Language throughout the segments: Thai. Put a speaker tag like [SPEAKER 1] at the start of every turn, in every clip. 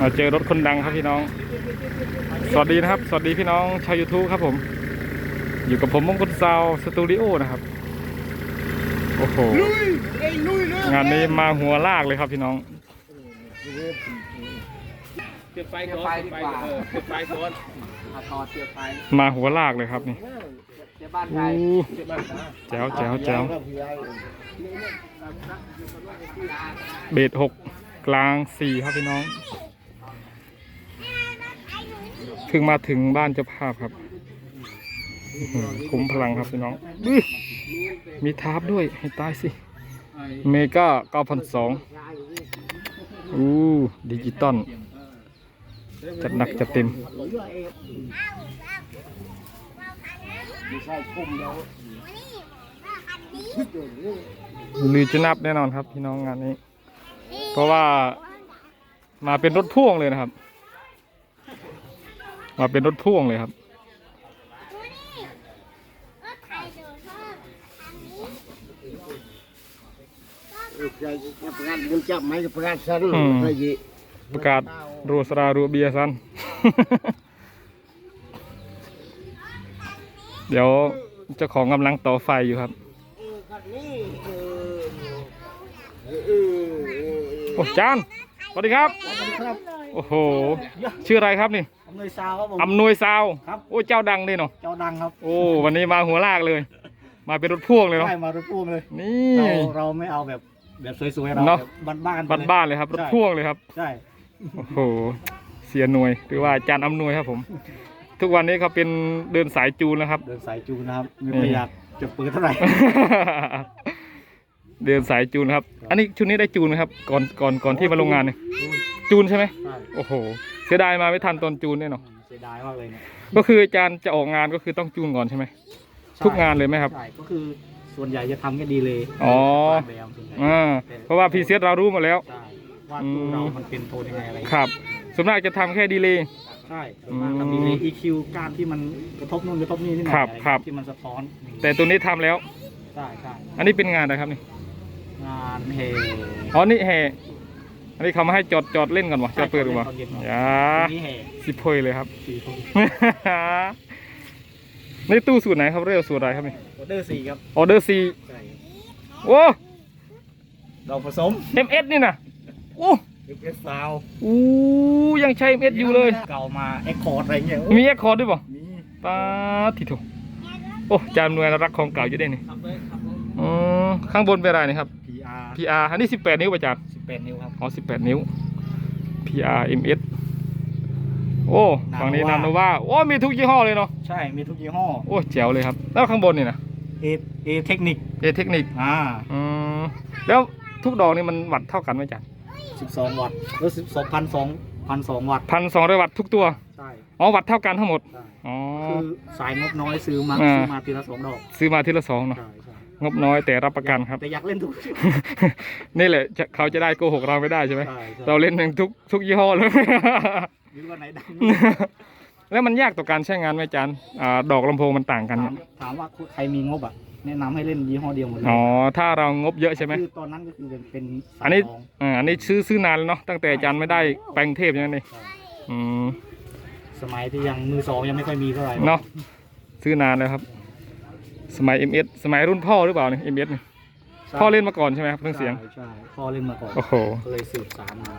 [SPEAKER 1] มาเจอรถคนดังครับพี่น้อง สวัสดีนะครับ สวัสดีพี่น้องชาว YouTube ครับผม อยู่กับผมมงคลซาวสตูดิโอนะครับ โอ้โห งานนี้มาหัวลากเลยครับพี่น้อง
[SPEAKER 2] ปิดไฟก่อนปิดไฟก่อนเออปิดไฟก่อน
[SPEAKER 3] ต่อเสียบไฟ
[SPEAKER 1] มาหัวลากเลยครับนี่
[SPEAKER 3] เสียบบ้านใคร
[SPEAKER 1] แจ๋วแจ๋วแจ๋วเบสหกกลางสี่ครับพี่น้อง พิ่งมาถึงบ้านเจ้าภาพครับคุ้มพลังครับพี่น้อง มีทาร์ปด้วย ให้ตายสิ เมกาเก้าพันสองอู้ดิจิตอลจัดหนักจัดเต็มลือจะนับแน่นอนครับพี่น้องงานนี้ เพราะว่ามาเป็นรถพ่วงเลยนะครับ มาเป็นรถพ่วงเลยครับ
[SPEAKER 3] ประกาศมันจับไหมประกาศสัน
[SPEAKER 1] อืม
[SPEAKER 3] อะไรยี่
[SPEAKER 1] ประกาศรัวสรารัวเบียร์ซัน เดี๋ยวเจ้าของกำลังต่อไฟอยู่ครับโอ้จานสวัสดีครับ
[SPEAKER 3] ครับ
[SPEAKER 1] โอ้โห ชื่ออะไรครับนี่
[SPEAKER 3] อำนวยซาวครับผม
[SPEAKER 1] อำนวยซาว
[SPEAKER 3] ครับ
[SPEAKER 1] โอ้เจ้าดังเลยเนาะ
[SPEAKER 3] เจ้าดังครับ
[SPEAKER 1] โอ้วันนี้มาหัวลากเลย มาเป็นรถพ่วงเลยเนาะ
[SPEAKER 3] ใช่มารถพ่วงเลย
[SPEAKER 1] นี่
[SPEAKER 3] เราเราไม่เอาแบบแบบสวยๆเรา
[SPEAKER 1] เนอะ
[SPEAKER 3] แบบบ้านๆไป
[SPEAKER 1] บ้านๆเลยครับรถพ่วงเลยครับ
[SPEAKER 3] ใช่
[SPEAKER 1] โอ้โหเสียหน่วยหรือว่าอาจารย์อำนวยครับผม ทุกวันนี้เขาเป็นเดินสายจูนแล้วครับ
[SPEAKER 3] เดินสายจูงนะครับไม่
[SPEAKER 1] นี่
[SPEAKER 3] ค่อยอยากจะเปิดเท่าไหร่
[SPEAKER 1] เดินสายจูนครับ อันนี้ชุดนี้ได้จูนไหมครับ ก่อนก่อนก่อนที่มาโรงงานเนี่ยจูนใช่ไหม
[SPEAKER 3] ใช่
[SPEAKER 1] โอ้โห เสียดายมาไม่ทันตอนจูนเนี่ยเนาะ
[SPEAKER 3] เสียดายมากเลยเนี่ย
[SPEAKER 1] ก็คืออาจารย์จะออกงานก็คือต้องจูนก่อนใช่ไหมทุกงานเลยไหมครับ
[SPEAKER 3] ใช่ก็คือส่วนใหญ่จะทำแค่ดีเลย
[SPEAKER 1] อ๋อ
[SPEAKER 3] แบบส่วนใหญ่
[SPEAKER 1] อ่าเพราะว่าพีเซเรารู้หมดแล้ว
[SPEAKER 3] ใช่ว่าตัวเรามันเป็นโทนยังไงอะไร
[SPEAKER 1] ครับส่วนมากจะทำแค่ดีเลย์
[SPEAKER 3] ใช่ส่วนมาก
[SPEAKER 1] อืม
[SPEAKER 3] ทำดีเลย EQ การที่มันกระทบนู่นกระทบนี่นิดหน่อย
[SPEAKER 1] ครับ
[SPEAKER 3] อะไร
[SPEAKER 1] ครับ
[SPEAKER 3] ที่มันสะท้อน
[SPEAKER 1] แต่ตัวนี้ทำแล้ว
[SPEAKER 3] ใช่ใช่
[SPEAKER 1] อันนี้เป็นงานอะไรครับนี่
[SPEAKER 3] งานเฮ
[SPEAKER 1] อ๋อนี่แห่อันนี้เขามาให้จอดจอดเล่นกันวะจอดเปิดกันวะ
[SPEAKER 3] ตอนเย็นก่อน
[SPEAKER 1] อย่า
[SPEAKER 3] อันนี้เฮ
[SPEAKER 1] สิพยเลยครับ
[SPEAKER 3] สี่คน
[SPEAKER 1] นี่ตู้สูตรไหนครับเรียกสูตรอะไรครับนี่
[SPEAKER 3] ออเดอร์สี่ครับ
[SPEAKER 1] ออเดอร์ซี
[SPEAKER 3] ใช่
[SPEAKER 1] โอ้
[SPEAKER 3] เราผสม
[SPEAKER 1] MS นี่นะโอ้
[SPEAKER 3] เอสซาว
[SPEAKER 1] อู้ยังใช้ MS อยู่เลย
[SPEAKER 3] เก่ามาเอ็กคอร์ดอะไรเงี้ย
[SPEAKER 1] มีแอคคอร์ดด้วยป่ะ
[SPEAKER 3] มี
[SPEAKER 1] ป้าดทิโถโอ้จามหน่วยรักของเก่าอยู่ได้นี่
[SPEAKER 3] ครับเลยครับ
[SPEAKER 1] อ๋อข้างบนเป็นอะไรนี่ครับ
[SPEAKER 3] PR
[SPEAKER 1] PR อันนี้18 นิ้วป่ะจาน
[SPEAKER 3] 18 นิ้วครับ
[SPEAKER 1] อ๋อ18 นิ้ว PR MS โอ้ฝั่งนี้นามโนว่าโอ้มีทุกยี่ห้อเลยเนาะ
[SPEAKER 3] ใช่ มีทุกยี่ห้อ
[SPEAKER 1] โอ้แจ๋วเลยครับ แล้วข้างบนนี่นะ
[SPEAKER 3] เอเอเทคนิค
[SPEAKER 1] เอเทคนิค
[SPEAKER 3] อ่า
[SPEAKER 1] อืม แล้วทุกดอกนี่มันวัตต์เท่ากันไหมจ๊ะ
[SPEAKER 3] 12 วัตต์แล้ว12พันสองพันสองวัตต์
[SPEAKER 1] พันสองร้อยวัตต์ทุกตัว
[SPEAKER 3] ใช่
[SPEAKER 1] อ๋อวัตต์เท่ากันทั้งหมด
[SPEAKER 3] ใช่
[SPEAKER 1] อ๋อ
[SPEAKER 3] คือสายงบน้อยซื้อมา
[SPEAKER 1] อ่า
[SPEAKER 3] ซื้อมาทีละสองดอก
[SPEAKER 1] ซื้อมาทีละสองเนาะ
[SPEAKER 3] ใช่ใช่
[SPEAKER 1] งบน้อยแต่รับประกันครับ
[SPEAKER 3] แต่อยากเล่นทุก
[SPEAKER 1] นี่แหละจะเขาจะได้โกหกเราไม่ได้ใช่ไหม
[SPEAKER 3] ใช่ใช่
[SPEAKER 1] เราเล่นหนึ่งทุกทุกยี่ห้อเลย
[SPEAKER 3] หรือว่าไหนดัง
[SPEAKER 1] แล้วมันยากต่อการใช้งานไหมอาจารย์อ่าดอกลำโพงมันต่างกัน
[SPEAKER 3] ถา
[SPEAKER 1] เนี่
[SPEAKER 3] ม
[SPEAKER 1] ย
[SPEAKER 3] ถามว่าใครมีงบอะแนะนำให้เล่นยี่ห้อเดียวหมดเลย
[SPEAKER 1] อ๋อถ้าเรางบเยอะใช่ไหม
[SPEAKER 3] คือตอนนั้นก็คือเป็นสาย
[SPEAKER 1] อันนี้
[SPEAKER 3] รอง
[SPEAKER 1] อ่าอันนี้ซื้อซื้อนานแล้วเนาะตั้งแต่อาจารย์ไม่ได้แปลงเทพใช่ไหมนี่
[SPEAKER 3] ใช่
[SPEAKER 1] อืม
[SPEAKER 3] สมัยที่ยังมือสองยังไม่ค่อยมีเท่าไหร่
[SPEAKER 1] เนาะซื้อนานแล้วครับ สมัย MS สมัยรุ่นพ่อหรือเปล่าเนี่ย MS เนี่ย
[SPEAKER 3] ใช่
[SPEAKER 1] พ่อเล่นมาก่อนใช่ไหมครับเครื่องเสียง
[SPEAKER 3] ใช่ใช่พ่อเล่นมาก่อน
[SPEAKER 1] โอ้โห
[SPEAKER 3] ก็เลยสืบสานมา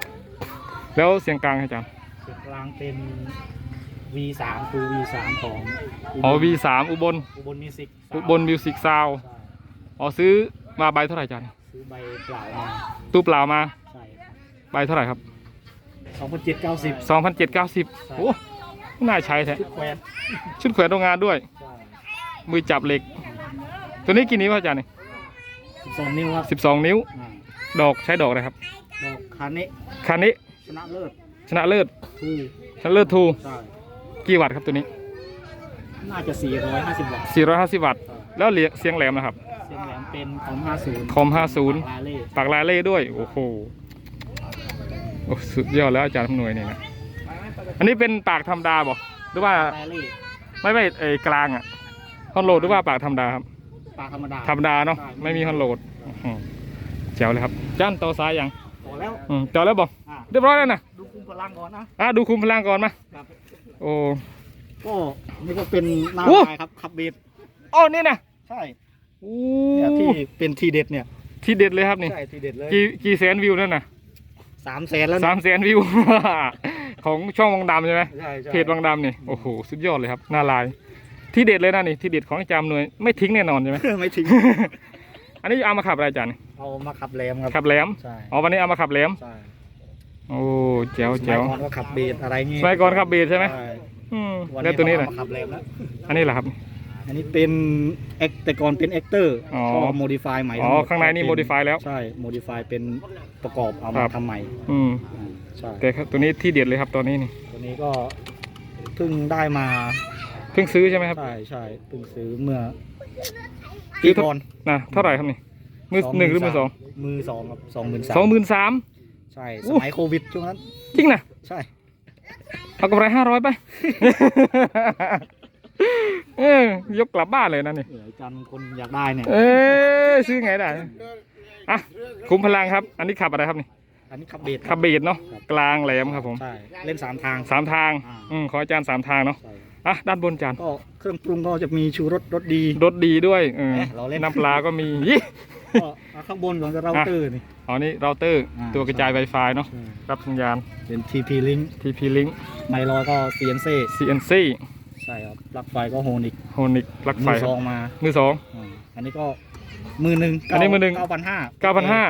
[SPEAKER 1] แล้วเสียงกลางอาจารย์
[SPEAKER 3] เสียงกลางเป็น V3 คือ V3 ของ
[SPEAKER 1] อ๋อ V3 อุบล
[SPEAKER 3] อุบลมิวสิก
[SPEAKER 1] อุบลมิวสิกซาว
[SPEAKER 3] ใช่
[SPEAKER 1] อ๋อซื้อมาใบเท่าไหร่อาจารย์
[SPEAKER 3] ซื้อใบเปล่ามา
[SPEAKER 1] ตู้เปล่ามา
[SPEAKER 3] ใช่ครับ
[SPEAKER 1] ใบเท่าไหร่ครับ
[SPEAKER 3] สองพันเจ็ดเก้าสิบ
[SPEAKER 1] 2,790โอ้ไม่น่าใช้แท้
[SPEAKER 3] ชุดแควน
[SPEAKER 1] ชุดแขวนโรงงานด้วย
[SPEAKER 3] ใช่
[SPEAKER 1] มือจับเหล็ก ตัวนี้กี่นิ้วครับอาจารย์นี่
[SPEAKER 3] สิบสองนิ้วครับ
[SPEAKER 1] สิบสองนิ้ว
[SPEAKER 3] อ่า
[SPEAKER 1] ดอกใช้ดอกอะไรครับ
[SPEAKER 3] ดอกคาเนะ
[SPEAKER 1] คันนี้
[SPEAKER 3] ชนะเลิศ
[SPEAKER 1] ชนะเลิศ
[SPEAKER 3] คือ
[SPEAKER 1] ชนะเลิศทู
[SPEAKER 3] ใช่
[SPEAKER 1] กี่วัตต์ครับตัวนี้
[SPEAKER 3] น่าจะสี่ร้อยห้าสิบวัตต์
[SPEAKER 1] 450 วัตต์ แล้วเหลียเสียงแหลมนะครับ
[SPEAKER 3] เสียงแหลมเป็นคอมห้าศูนย์
[SPEAKER 1] คอม 50
[SPEAKER 3] ลาเล่
[SPEAKER 1] ปากลายเล่ด้วย โอ้โหโอ้สุดยอดแล้วอาจารย์ทำหน่วยนี่นะอันนี้เป็นปากธรรมดาบ่หรือว่า
[SPEAKER 3] ลาเล่
[SPEAKER 1] ไม่ไม่ไอ้กลางอะฮ อนโหลดหรือว่าปากธรรมดาครับ
[SPEAKER 3] ปลาธรรมดา
[SPEAKER 1] ธรรมดาเนาะ
[SPEAKER 3] ใช่
[SPEAKER 1] ไม่มีฮอนโหลดอื้อหือแจ๋วเลยครับจ้านต่อซ้ายยัง
[SPEAKER 3] พอแล้ว
[SPEAKER 1] อืมต่อแล้วบ่
[SPEAKER 3] อ่า
[SPEAKER 1] เรียบร้อยแล้วนะ
[SPEAKER 3] ดูคุ้พลังก่อนนะ
[SPEAKER 1] อะดูคุมพลังก่อนมา
[SPEAKER 3] ครับ
[SPEAKER 1] โอ้
[SPEAKER 3] ก็นี่ก็เป็นหน้า
[SPEAKER 1] โอ้
[SPEAKER 3] ลายครับขับเบส
[SPEAKER 1] โอ้นี่นะ
[SPEAKER 3] ใช่
[SPEAKER 1] โอ้
[SPEAKER 3] เนี่ยที่เป็นทีเด็ดเนี่ย
[SPEAKER 1] ที่เด็ดเลยครับนี่
[SPEAKER 3] ใช่ทีเด็ดเลย
[SPEAKER 1] กี่กี่แสนวิวนั่นน่ะ
[SPEAKER 3] สามแสนแล้ว
[SPEAKER 1] สามแสนวิว ของช่องวังดำใช่ไหม
[SPEAKER 3] ใช่ใช่
[SPEAKER 1] เพจวังดำนี่โอ้โหสุดยอดเลยครับหน้าลาย ที่เด็ดเลยนะนี่ที่เด็ดของอาจารย์หน่วยไม่ทิ้งแน่นอนใช่ไหม
[SPEAKER 3] ไม่ทิ้ง
[SPEAKER 1] อันนี้เอามาขับอะไรอาจารย์
[SPEAKER 3] เอามาขับแรมครับ
[SPEAKER 1] ขับแหลม
[SPEAKER 3] ใช่
[SPEAKER 1] อ๋อวันนี้เอามาขับแหลม
[SPEAKER 3] ใช่
[SPEAKER 1] โอ้แจ๋ว
[SPEAKER 3] สมั
[SPEAKER 1] แจ๋
[SPEAKER 3] ยวก่อนก็ขับเบสอะไรงี้
[SPEAKER 1] สมัยก่อนขับเบสใช่ไหม
[SPEAKER 3] ใช่
[SPEAKER 1] อืม
[SPEAKER 3] วัน
[SPEAKER 1] แล้ว
[SPEAKER 3] นี้
[SPEAKER 1] ตัวนี้
[SPEAKER 3] เรา
[SPEAKER 1] ล่ะ
[SPEAKER 3] เอามาขับแรมแล้ว
[SPEAKER 1] อันนี้แหละครับ
[SPEAKER 3] อันนี้เป็นเอ็กแต่ก่อนเป็นเอ็กเตอร์
[SPEAKER 1] อ๋อ
[SPEAKER 3] ก็โมดิฟายใหม่
[SPEAKER 1] อ๋อ
[SPEAKER 3] ทั้หมด
[SPEAKER 1] ข้างในนี่
[SPEAKER 3] เป็
[SPEAKER 1] modify แล้ว
[SPEAKER 3] ใช่โมดิฟายเป็นประกอบเอา
[SPEAKER 1] ค
[SPEAKER 3] มา
[SPEAKER 1] รับ
[SPEAKER 3] ทำใหม่
[SPEAKER 1] อืม
[SPEAKER 3] อ่าใช่
[SPEAKER 1] แต่ตัวนี้ที่เด็ดเลยครับตอนนี้นี่
[SPEAKER 3] ตัวนี้ก็เพิ่งได้มา
[SPEAKER 1] เพิ่งซื้อใช่ไหมครับ
[SPEAKER 3] ใช่ใช่เพิ่งซื้อเมื่อ
[SPEAKER 1] ซื้
[SPEAKER 3] ปี
[SPEAKER 1] อเท่า
[SPEAKER 3] ก่อน
[SPEAKER 1] นะเท่าไหร่ครับนี่มือหนึ่งหรือมือสอง
[SPEAKER 3] มือสองครับสองหมื่นสาม
[SPEAKER 1] สองหมื่นสาม
[SPEAKER 3] ใช่
[SPEAKER 1] โอ้
[SPEAKER 3] สมัยโควิดช่วงนั้น
[SPEAKER 1] จริงนะ
[SPEAKER 3] ใช่
[SPEAKER 1] เอากำไรห้าร้อยไปเออยกกลับบ้านเลยนะนี่
[SPEAKER 3] เอออาจารย์คนอยากได้เนี่ย
[SPEAKER 1] เอ้ยซื้อไงได้อะคุ้มพลังครับ อันนี้ขับอะไรครับนี่
[SPEAKER 3] อันนี้ขับเบส
[SPEAKER 1] ขับเบสเนาะกลางแหลมครับผม
[SPEAKER 3] ใช่เล่นสามทาง
[SPEAKER 1] สามทาง
[SPEAKER 3] อ่า
[SPEAKER 1] อืมขออาจารย์สามทางเนาะ
[SPEAKER 3] ใช่
[SPEAKER 1] อะด้านบนจาน
[SPEAKER 3] ก็เครื่องปรุงก็จะมีชูรสรสดี
[SPEAKER 1] รสดีด้วยเออ
[SPEAKER 3] เอ๊ะเราเล่น
[SPEAKER 1] น้ำปลาก็มียี่
[SPEAKER 3] ก็อะข้างบนของเราเตอร์นี่
[SPEAKER 1] อ๋อนี่เราเตอร์
[SPEAKER 3] อ่า
[SPEAKER 1] ตัวกระจาย Wi-Fi เนาะ
[SPEAKER 3] ใช่
[SPEAKER 1] รับสัญญาณ
[SPEAKER 3] เป็น TP Link
[SPEAKER 1] TP Link
[SPEAKER 3] ไมลอยก็ CNC
[SPEAKER 1] CNC
[SPEAKER 3] ใช่ครับปลั๊กไฟก็โฮนิก
[SPEAKER 1] โฮนิกปลั๊กไฟ
[SPEAKER 3] มือ
[SPEAKER 1] ค
[SPEAKER 3] ซ
[SPEAKER 1] รับ
[SPEAKER 3] องมา
[SPEAKER 1] มือสอง
[SPEAKER 3] อ่าอันนี้ก็มือหนึ่ง
[SPEAKER 1] อันนี้มือหนึ่ง
[SPEAKER 3] เก้าพันห้า
[SPEAKER 1] เก้าพันห้า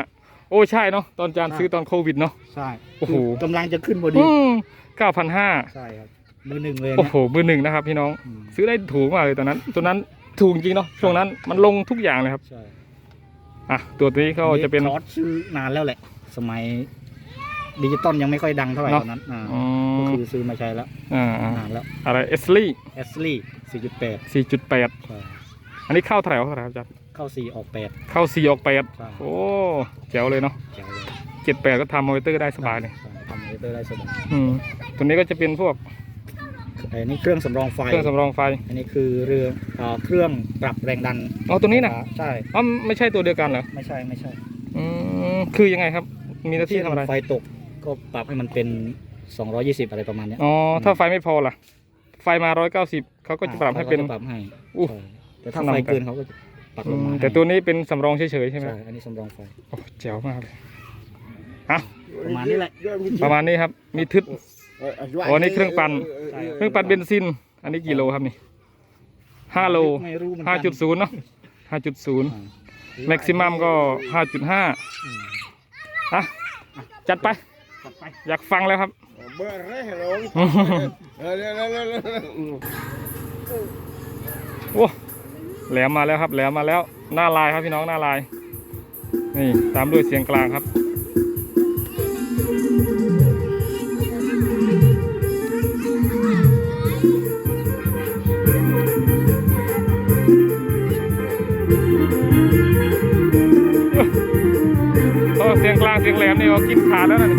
[SPEAKER 1] โอ้ใช่เนาะตอนจานซื้อตอนโควิดเนาะ
[SPEAKER 3] ใช่
[SPEAKER 1] โอ้โห
[SPEAKER 3] คืกำลังจะขึ้นพอดี
[SPEAKER 1] เก้าพันห้า
[SPEAKER 3] ใช่ครับ มือหนึ่งเลย
[SPEAKER 1] โอ้
[SPEAKER 3] นะ
[SPEAKER 1] โหมือหนึ่งนะครับพี่น้อง
[SPEAKER 3] อืม
[SPEAKER 1] ซื้อได้ถูกมากเลยตอนนั้นตัวนั้นถูกจริงเนาะช่วงนั้นมันลงทุกอย่างเลยครับ
[SPEAKER 3] ใช่
[SPEAKER 1] อะตัวนี้ก็จะเป็น
[SPEAKER 3] คอร์สซื้อนานแล้วแหละ สมัยดิจิตอลยังไม่ค่อยดังเท่าไหร่
[SPEAKER 1] เนอะ
[SPEAKER 3] ตอนนั้นอ่า
[SPEAKER 1] อื
[SPEAKER 3] ก็
[SPEAKER 1] ม
[SPEAKER 3] คือซื้อมาใช้แล้ว
[SPEAKER 1] อ่า
[SPEAKER 3] นานแล้ว
[SPEAKER 1] อะไรเอสลี่
[SPEAKER 3] แอสลี่สี่จุดแปด
[SPEAKER 1] สี่จุดแปด
[SPEAKER 3] ใช่
[SPEAKER 1] อันนี้เข้าเท่าไหร่วะเท่าไหร่ครับอาจารย์
[SPEAKER 3] เข้าสี่ออกแปด
[SPEAKER 1] เข้าสี่ออกแปด
[SPEAKER 3] ใช่
[SPEAKER 1] โอ้แจ๋วเลยเนาะ
[SPEAKER 3] แจ๋วเลย
[SPEAKER 1] เจ็ดแปดก็ทำมอนิเตอร์ได้สบายเลย
[SPEAKER 3] ใช่ทำมอนิเตอร์ได้สบาย
[SPEAKER 1] อืมตัวนี้ก็จะเป็นพวก
[SPEAKER 3] ไอ้นี่เครื่องสำรองไฟ
[SPEAKER 1] เครื่องสำรองไฟ
[SPEAKER 3] อันนี้คือเรือเอ่อเครื่องปรับแรงดัน
[SPEAKER 1] อ๋อตัวนี้นะ
[SPEAKER 3] ใช่
[SPEAKER 1] อ๋อไม่ใช่ตัวเดียวกันเหรอ
[SPEAKER 3] ไม่ใช่ไม่ใช่
[SPEAKER 1] อืมคือยังไงครับ มีหน้าที่ทำอะไร
[SPEAKER 3] ไฟตกก็ปรับให้มันเป็น 220 อะไรประมาณเนี้ย
[SPEAKER 1] อ๋อถ้าไฟไม่พอล่ะ ไฟมาร้อยเก้าสิบเขาก็จะปรับให้เป็น
[SPEAKER 3] ขาก็จะปรับให้
[SPEAKER 1] อู้
[SPEAKER 3] ใช่แต่ถ้า
[SPEAKER 1] ขนาด
[SPEAKER 3] ไฟเกินเขาก็จะปรับล
[SPEAKER 1] อื
[SPEAKER 3] ง
[SPEAKER 1] ม
[SPEAKER 3] มาให้
[SPEAKER 1] แต่ตัวนี้เป็นสำรองเฉยๆใช่ไหม
[SPEAKER 3] ใช่อันนี้สำรองไฟ
[SPEAKER 1] โอ้แจ๋วมากเลยอะ
[SPEAKER 3] ประมาณนี้แหละ
[SPEAKER 1] ประมาณนี้ครับ มีทึบ อ๋อนี่เครื่องปั่น
[SPEAKER 3] ใช่
[SPEAKER 1] เครื่องปั่นเบนซิน อันนี้กี่โลครับนี่ห้าโล
[SPEAKER 3] ไม่รู้เหมือน
[SPEAKER 1] ห้า
[SPEAKER 3] กัน
[SPEAKER 1] จุดศูนย์เนาะห้าจุดศูนย์
[SPEAKER 3] อ่า
[SPEAKER 1] แม็กซิมัมก็ห้าจุดห้า
[SPEAKER 3] อืม
[SPEAKER 1] อะจัดไป
[SPEAKER 3] จัดไป
[SPEAKER 1] อยากฟังแล้วครับ
[SPEAKER 2] เบอร์อะไรฮัลโหลเออเร็วเร็วเร็วเร็ว
[SPEAKER 1] โอ้แหลมมาแล้วครับ แหลมมาแล้ว หน้าลายครับพี่น้องหน้าลาย นี่ตามด้วยเสียงกลางครับ เสียงกลางเสียงแหลมนี่ก็กินขาดแล้วนะ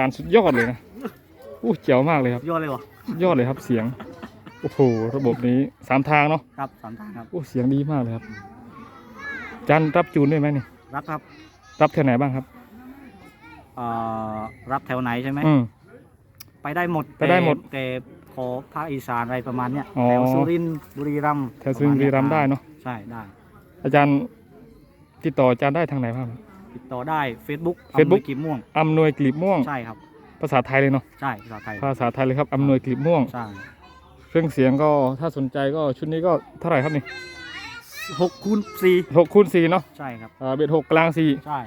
[SPEAKER 1] ารย์สุดยอดเลยนะอู้เจ๋วมากเลยครับ
[SPEAKER 3] ยอดเลยวะ
[SPEAKER 1] สุดยอดเลยครับเสียง โอ้โห ระบบนี้สามทางเนาะ
[SPEAKER 3] ครับสามทางครับ
[SPEAKER 1] โอ้เสียงดีมากเลยครับอาจารย์รับจูนด้วยไหมนี่
[SPEAKER 3] รับครับ
[SPEAKER 1] รับแถวไหนบ้างครับ
[SPEAKER 3] เอ่อรับแถวไหนใช่ไหม
[SPEAKER 1] อืม
[SPEAKER 3] ไปได้หมด
[SPEAKER 1] ไปได้หมด
[SPEAKER 3] แต่แต่ขอภาคอีสานอะไรประมาณเนี้ย
[SPEAKER 1] อ๋อ
[SPEAKER 3] แถวสุรินทร์บุรีรัมย์
[SPEAKER 1] แถวสุรินทร์บุรีรัมย์ได้เนาะ
[SPEAKER 3] ใช่ได้
[SPEAKER 1] อาจารย์ติดต่ออาจารย์ได้ทางไหนบ้างครับ
[SPEAKER 3] ติดต่อได้ Facebook
[SPEAKER 1] Facebook
[SPEAKER 3] อำนวยกิมม่วง
[SPEAKER 1] อำนวยกลีบม่วง
[SPEAKER 3] ใช่ครับ
[SPEAKER 1] ภาษาไทยเลยเนาะ
[SPEAKER 3] ใช่ภาษาไทย
[SPEAKER 1] ภาษาไทยเลยครับอำนวยกลีบม่วง
[SPEAKER 3] ใช่
[SPEAKER 1] เครื่องเสียงก็ถ้าสนใจก็ชุดนี้ก็เท่าไหร่ครับนี่
[SPEAKER 3] หกคูณสี่
[SPEAKER 1] หกคูณสี่เนาะ
[SPEAKER 3] ใช่ครับ
[SPEAKER 1] อ่าเบ็ดหกกลางสี่
[SPEAKER 3] ใช่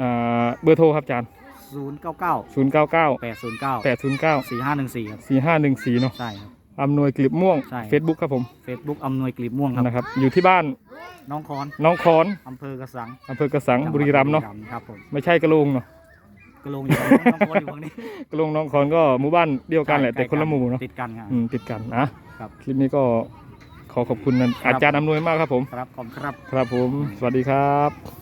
[SPEAKER 1] อ่าเบอร์โทรครับอาจารย์
[SPEAKER 3] ศูนย์เก้าเก้า
[SPEAKER 1] ศูนย์เก้าเก้า
[SPEAKER 3] แปดศูนย์เก้า
[SPEAKER 1] แปดศูนย์เก้า
[SPEAKER 3] สี่ห้าหนึ่งสี่ครับ
[SPEAKER 1] สี่ห้าหนึ่งสี่เนาะ
[SPEAKER 3] ใช่ครับ
[SPEAKER 1] อำนวยกลีบม่วง
[SPEAKER 3] ใช่
[SPEAKER 1] Facebook ครับผม
[SPEAKER 3] Facebook อำนวยกลีบม่วงครับ
[SPEAKER 1] นะครับ อยู่ที่บ้าน
[SPEAKER 3] น้องคอน
[SPEAKER 1] น้องคอน
[SPEAKER 3] อำเภอกระสัง
[SPEAKER 1] อำเภอกระสังบุรีรัมย์เนาะ
[SPEAKER 3] ครับผม
[SPEAKER 1] ไม่ใช่กระโลงเนาะ
[SPEAKER 3] กระโหลงอยู่ตรงนี้น้องคอนอยู่ตรงนี้
[SPEAKER 1] กระโลงน้องคอนก็หมู่บ้านเดียวกันแหละแต่คนละหมู่เนาะ
[SPEAKER 3] ติดกันครับ
[SPEAKER 1] อืมติดกันนะครับ คลิปนี้ก็ขอขอบคุณอาจารย์อำนวยมากครับผม
[SPEAKER 3] ครับขอบคุณครับ
[SPEAKER 1] ครับผม สวัสดีครับ